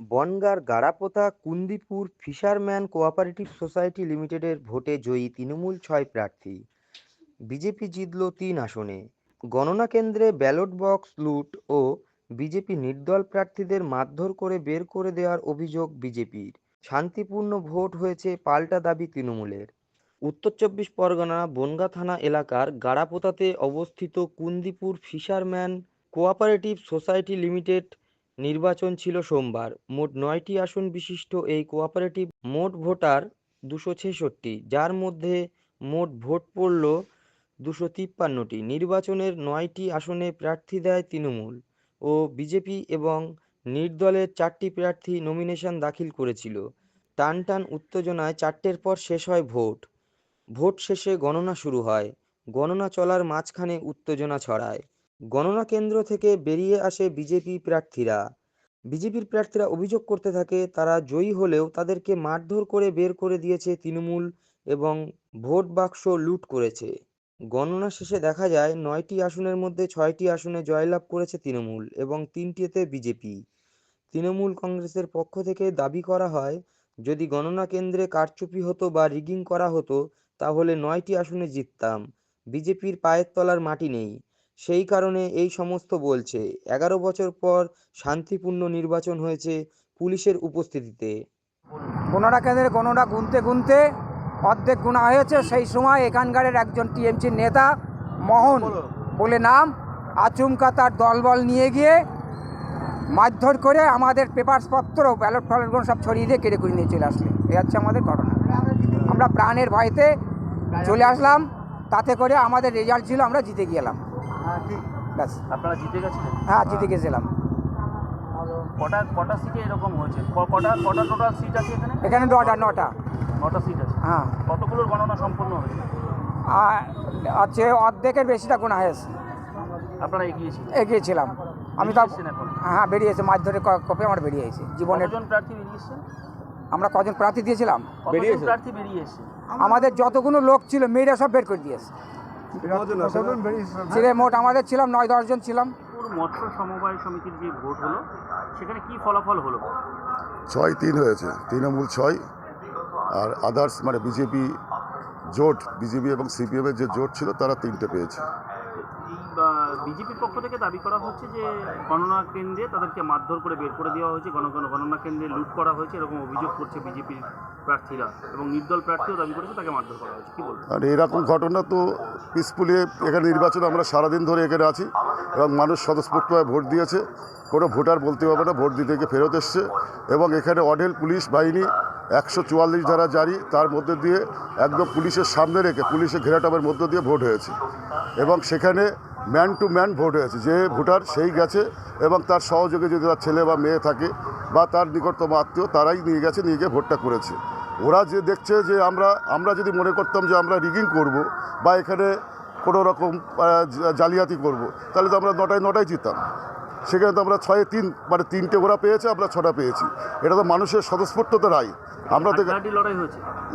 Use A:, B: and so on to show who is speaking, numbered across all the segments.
A: বনগাঁর Garapota Kundipur fisherman cooperative society লিমিটেডের ভোটে জয়ী তৃণমূল ছয় প্রার্থী। বিজেপি জিতল তিন আসনে। গণনা কেন্দ্রে ব্যালট বক্স লুট ও বিজেপি নির্দল প্রার্থীদের মারধর করে বের করে দেওয়ার অভিযোগ বিজেপির। শান্তিপূর্ণ ভোট হয়েছে পাল্টা দাবি তৃণমূলের। উত্তর চব্বিশ পরগনা বনগাঁ থানা এলাকার গাড়াপোতাতে অবস্থিত Kundipur fisherman cooperative society limited নির্বাচন ছিল সোমবার। মোট নয়টি আসন বিশিষ্ট এই কোঅপারেটিভ মোট ভোটার দুশো ছেষট্টি, যার মধ্যে মোট ভোট পড়ল দুশো তিপ্পান্নটি। নির্বাচনের নয়টি আসনে প্রার্থী দেয় তৃণমূল ও বিজেপি এবং নির্দলের চারটি প্রার্থী নমিনেশন দাখিল করেছিল। টান টান উত্তেজনায় চারটের পর শেষ হয় ভোট। ভোট শেষে গণনা শুরু হয়। গণনা চলার মাঝখানে উত্তেজনা ছড়ায়। গণনা কেন্দ্র থেকে বেরিয়ে আসে বিজেপি প্রার্থীরা। বিজেপির প্রার্থীরা অভিযোগ করতে থাকে, তারা জয়ী হলেও তাদেরকে মারধর করে বের করে দিয়েছে তৃণমূল এবং ভোট বাক্স লুট করেছে। গণনা শেষে দেখা যায়, নয়টি আসনের মধ্যে ছয়টি আসনে জয়লাভ করেছে তৃণমূল এবং তিনটিতে বিজেপি। তৃণমূল কংগ্রেসের পক্ষ থেকে দাবি করা হয়, যদি গণনা কেন্দ্রে কারচুপি হতো বা রিগিং করা হতো, তাহলে নয়টি আসনে জিততাম। বিজেপির পায়ের তলার মাটি নেই। সেই কারণে এই সমস্ত বলছে। এগারো বছর পর শান্তিপূর্ণ নির্বাচন হয়েছে পুলিশের উপস্থিতিতে।
B: গণনা কেন্দ্রে কোনোটা গুনতে গুনতে অর্ধেক গুণা হয়েছে। সেই সময় এখানকারের একজন টিএমসির নেতা মোহন বলে। নাম আচমকা তার দলবল নিয়ে গিয়ে মারধর করে আমাদের পেপারসপত্র ব্যালট ফ্যালটগুলো সব ছড়িয়ে দিয়ে কেড়ে করে নিয়ে চলে আসলে। এই হচ্ছে আমাদের ঘটনা। আমরা প্রাণের ভয়তে চলে আসলাম। তাতে করে আমাদের রেজাল্ট ছিল আমরা জিতে গেলাম। ব্যাস।
C: আপনারা জিতে গেছিলেন?
B: হ্যাঁ জিতে গেছিলাম।
C: কটা কটা সিটে এরকম হয়েছে? ক- কটা কটা টোটাল সিট আছে এখানে?
B: এখানে নটা নটা
C: নটা সিট আছে।
B: হ্যাঁ।
C: কতগুলোর গণনা সম্পন্ন হয়েছে
B: আর হচ্ছে অর্ধেকের বেশিটা গোনা হয়েছে
C: আপনারা এগিয়েছিলেন
B: এগিয়েছিলাম। আমি তো? হ্যাঁ বেরিয়েছে মাছ ধরে ক- কপে আমার বেরিয়েছে জীবনের।
C: প্রার্থী বেরিয়েছেন
B: আমরা কজন প্রার্থী দিয়েছিলাম? আমাদের যতগুলো লোক ছিল মেয়েরা সব বের করে দিয়েছে। ছেলে মোট আমাদের ছিলাম নয় দশজন ছিলাম।
C: মৎস্য সমবায় সমিতির যে ভোট হলো সেখানে কি ফলাফল হলো?
D: ছয় তিন হয়েছে তৃণমূল ছয় আর আদার্স মানে বিজেপি জোট বিজেপি এবং সিপিএমের যে জোট ছিল তারা তিনটে পেয়েছে।
C: বিজেপির পক্ষ থেকে দাবি করা হচ্ছে যে গণনা কেন্দ্রে তাদেরকে মারধর করে বের করে দেওয়া হয়েছে, গণ গণ- গণনা কেন্দ্রে লুট করা হয়েছে, এরকম অভিযোগ করছে বিজেপির প্রার্থীরা এবং নির্দল প্রার্থীও দাবি করেছে তাকে মারধর করা হয়েছে। কি বলবেন?
D: আর এরকম ঘটনা তো পিসফুলি এখানে নির্বাচন আমরা সারাদিন ধরে এখানে আছি এবং মানুষ স্বতঃস্ফূর্তভাবে ভোট দিয়েছে। কোনো ভোটার বলতে পারবে না, ভোট দিতে গিয়ে ফেরত এসছে এবং এখানে অডেল পুলিশ বাহিনী একশো চুয়াল্লিশ ধারা জারি, তার মধ্যে দিয়ে একদম পুলিশের সামনে রেখে পুলিশের ঘেরাটাবের মধ্য দিয়ে ভোট হয়েছে। এবং সেখানে ম্যান টু ম্যান ভোট হয়েছে যে ভোটার সেই গেছে এবং তার সহযোগে যদি তার ছেলে বা মেয়ে থাকে বা তার নিকটতম আত্মীয় তারাই নিয়ে গেছে নিয়ে গিয়ে ভোটটা করেছে। ওরা যে দেখছে যে আমরা আমরা যদি মনে করতাম যে আমরা রিগিং করব বা এখানে কোনো রকম জালিয়াতি করব তাহলে তো আমরা নটায় নটায় জিততাম। সেখানে তো আমরা ছয়ে তিন মানে তিনটে ওরা পেয়েছে আমরা ছটা পেয়েছি। এটা তো মানুষের স্বতঃস্ফূর্ততা রায়। আমরা তো
C: লড়াই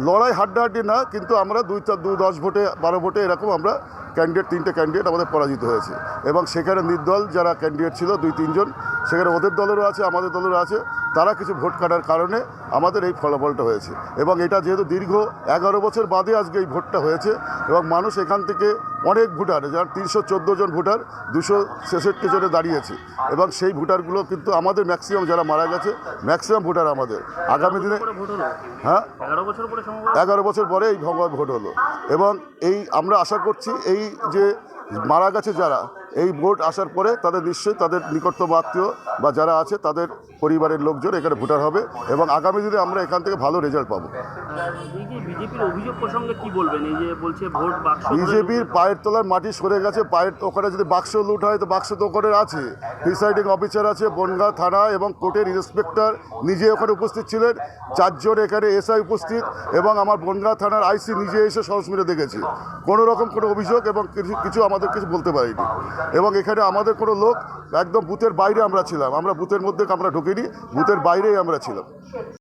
D: লড়াই হাড্ডাহাড্ডি না কিন্তু আমরা দুই চার দু দশ ভোটে বারো ভোটে এরকম আমরা ক্যান্ডিডেট তিনটে ক্যান্ডিডেট আমাদের পরাজিত হয়েছে। এবং সেখানে নির্দল যারা ক্যান্ডিডেট ছিল দুই তিনজন সেখানে ওদের দলেরও আছে আমাদের দলেরও আছে তারা কিছু ভোট কাটার কারণে আমাদের এই ফলাফলটা হয়েছে। এবং এটা যেহেতু দীর্ঘ এগারো বছর বাদে আজকে এই ভোটটা হয়েছে এবং মানুষ এখান থেকে অনেক ভোটার যার তিনশো চোদ্দ জন ভোটার দুশো ছেষট্টি জনে দাঁড়িয়েছে। এবং সেই ভোটারগুলো কিন্তু আমাদের ম্যাক্সিমাম যারা মারা গেছে ম্যাক্সিমাম ভোটার আমাদের। আগামী দিনে হ্যাঁ?
C: এগারো বছর পরে
D: এগারো বছর পরে এই ভগবান ভোট হলো। এবং এই আমরা আশা করছি এই যে মারা গেছে যারা, এই ভোট আসার পরে তাদের নিশ্চয়ই তাদের নিকটতম আত্মীয় বা যারা আছে তাদের পরিবারের লোকজন এখানে ভোটার হবে এবং আগামী দিনে আমরা এখান থেকে ভালো রেজাল্ট পাবো।
C: এই যে বিজেপির অভিযোগ প্রসঙ্গে কি বলবেন? এই যে বলছে ভোট বাক্স
D: বিজেপির পায়ের তলার মাটি সরে গেছে পায়ের ওখানে যদি বাক্স লুট হয় তো বাক্স তো ওখানে আছে। প্রিসাইডিং অফিসার আছে বনগা থানা এবং কোর্টের ইন্সপেক্টর নিজে ওখানে উপস্থিত ছিলেন। চারজন এখানে এসআই উপস্থিত এবং আমার বনগা থানার আইসি নিজে এসে সরস্মিরে দেখেছে। কোনো রকম কোনো অভিযোগ এবং কিছু কিছু আমাদের কিছু বলতে পারিনি। এবং এখানে আমাদের কোনো লোক একদম বুথের বাইরে আমরা ছিলাম। আমরা বুথের মধ্যে আমরা ঢুকিনি বুথের বাইরেই আমরা ছিলাম।